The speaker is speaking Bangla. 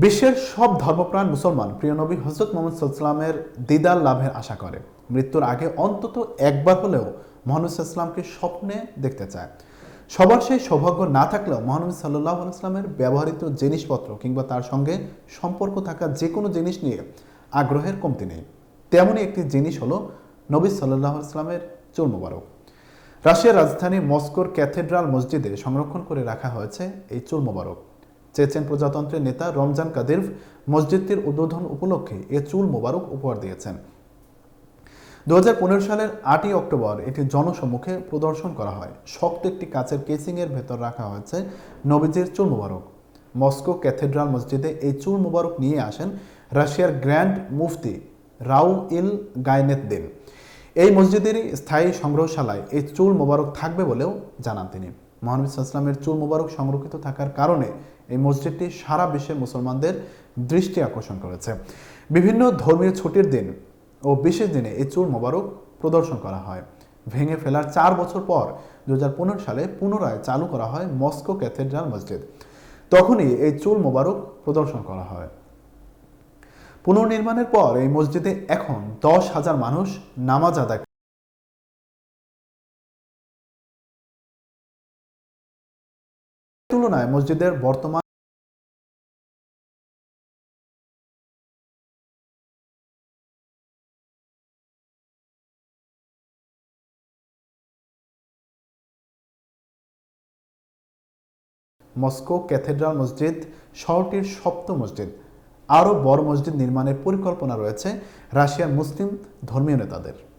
বিশ্বের সব ধর্মপ্রাণ মুসলমান প্রিয় নবী হজরত মোহাম্মদ সাল্লামের দিদার লাভের আশা করে। মৃত্যুর আগে অন্তত একবার হলেও মোহাম্মদ সাল্লামকে স্বপ্নে দেখতে চায়। সবার সেই সৌভাগ্য না থাকলেও মহানবী সাল্লাহ আলাইসলামের ব্যবহৃত জিনিসপত্র কিংবা তার সঙ্গে সম্পর্ক থাকা যে কোনো জিনিস নিয়ে আগ্রহের কমতি নেই। তেমনই একটি জিনিস হলো নবী সাল্লাহ ইসলামের চুল মোবারক। রাশিয়ার রাজধানী মস্কোর ক্যাথেড্রাল মসজিদে সংরক্ষণ করে রাখা হয়েছে এই চুল মোবারক। চেচেন প্রজাতন্ত্রের নেতা রমজান কাদিরভ মসজিদটির উদ্বোধন উপলক্ষে এ চুল মোবারক উপহার দিয়েছেন। দু সালের আটই অক্টোবর এটি জনসম্মুখে প্রদর্শন করা হয়। শক্ত একটি কাচের কেসিংয়ের ভেতর রাখা হয়েছে নবীজির চুল মোবারক। মস্কো ক্যাথেড্রাল মসজিদে এই চুল মোবারক নিয়ে আসেন রাশিয়ার গ্র্যান্ড মুফতি রাউ ইল গাইনেতদিন এই মসজিদেরই স্থায়ী সংগ্রহশালায় এই চুল মোবারক থাকবে বলেও জানান তিনি। মহানবী ইসলামের চুল মোবারক সংরক্ষিত থাকার কারণে এই মসজিদটি সারা বিশ্বের মুসলমানদের দৃষ্টি আকর্ষণ করেছে। বিভিন্ন ধর্মীয় ছুটির দিন ও বিশেষ দিনে এই চুল মোবারক প্রদর্শন করা হয়। ভেঙে ফেলার চার বছর পর দু সালে পুনরায় চালু করা হয় মস্কো ক্যাথেড্রাল মসজিদ। তখনই এই চুল মোবারক প্রদর্শন করা হয়। পুনর্নির্মাণের পর এই মসজিদে এখন দশ হাজার মানুষ নামাজ আদায় তুলনায় মসজিদের বর্তমান মস্কো ক্যাথেড্রাল মসজিদ, শহরটির সপ্ত মসজিদ। আরও বড় মসজিদ নির্মাণের পরিকল্পনা রয়েছে রাশিয়ার মুসলিম ধর্মীয় নেতাদের।